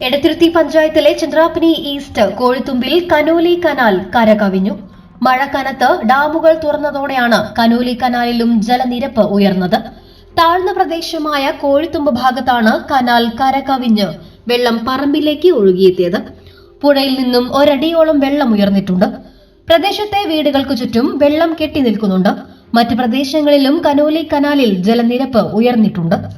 എടത്തിരുത്തി പഞ്ചായത്തിലെ ചന്ദ്രാപ്പനി ഈസ്റ്റ് കോഴിത്തുമ്പിൽ Conolly canal കരകവിഞ്ഞു. മഴ കനത്ത് ഡാമുകൾ തുറന്നതോടെയാണ് കനോലി കനാലിലും ജലനിരപ്പ് ഉയർന്നത്. താഴ്ന്ന പ്രദേശമായ കോഴിത്തുമ്പ് ഭാഗത്താണ് കനാൽ കരകവിഞ്ഞ് വെള്ളം പറമ്പിലേക്ക് ഒഴുകിയെത്തിയത്. പുഴയിൽ നിന്നും ഒരടിയോളം വെള്ളം ഉയർന്നിട്ടുണ്ട്. പ്രദേശത്തെ വീടുകൾക്ക് ചുറ്റും വെള്ളം കെട്ടി നിൽക്കുന്നുണ്ട്. മറ്റ് പ്രദേശങ്ങളിലും കനോലി കനാലിൽ ജലനിരപ്പ് ഉയർന്നിട്ടുണ്ട്.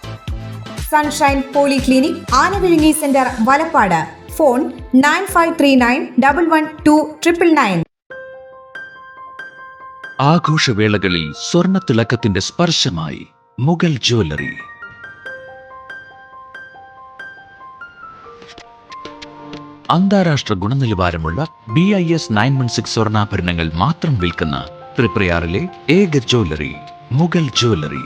Sunshine polyclinic Anavizhungi centre Valappad. Phone nine five three nine double one two triple nine. ആഘോഷവേളകളിൽ സ്വർണത്തിളക്കത്തിന്റെ സ്പർശമായി മുഗൾ ജ്വല്ലറി. അന്താരാഷ്ട്ര ഗുണനിലവാരമുള്ള B I S nine one six സ്വർണാഭരണങ്ങൾ മാത്രം വിൽക്കുന്ന ത്രിപ്രയാറിലെ ഏക ജ്വല്ലറി മുഗൾ ജ്വല്ലറി.